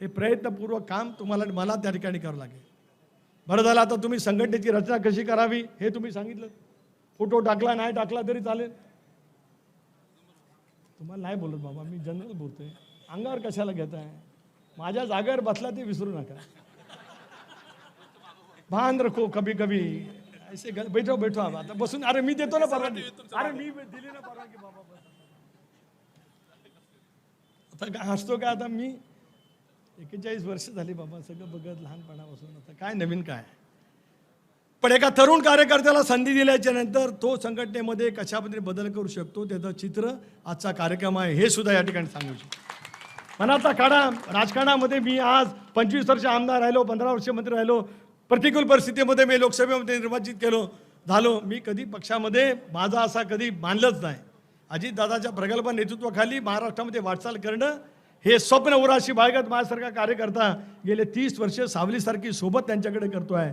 हे प्रयत्नपूर्वक काम तुम्हाला मला त्या ठिकाणी करावं लागेल. बरं झालं आता तुम्ही संघटनेची रचना कशी करावी हे तुम्ही सांगितलं. फोटो टाकला नाही टाकला तरी चालेल. तुम्हाला नाही बोलत बाबा मी जनरल बोलतोय. अंगावर कशाला घेताय? माझ्या जागेवर बसला ते विसरू नका. भान रखो कभी कभी ऐसे बैठो बैठो आता बसून अरे मी देतो ना परवानगी. अरे मी दिली ना परवानगी बाबा. आता काय हसतो का आता मी? एकेचाळीस वर्ष झाली बाबा सगळं बघत लहानपणापासून. आता काय नवीन काय? पण एका तरुण कार्यकर्त्याला संधी दिल्याच्या नंतर तो संघटनेमध्ये कशा पद्धतीने बदल करू शकतो त्याचं चित्र आजचा कार्यक्रम आहे हे सुद्धा या ठिकाणी सांगू शकतो. मनाचा काढा राजकारणामध्ये मी आज पंचवीस वर्ष आमदार राहिलो पंधरा वर्ष मंत्री राहिलो प्रतिकूल परिस्थितीमध्ये मी लोकसभेमध्ये निर्वाचित केलो झालो. मी कधी पक्षामध्ये माझा असा कधी मानलंच नाही. अजितदादाच्या प्रगल्भ नेतृत्वाखाली महाराष्ट्रामध्ये वाटचाल करणं हे स्वप्न उराशी बाळगत माझ्यासारखा कार्यकर्ता गेले तीस वर्ष सावलीसारखी सोबत त्यांच्याकडे करतो आहे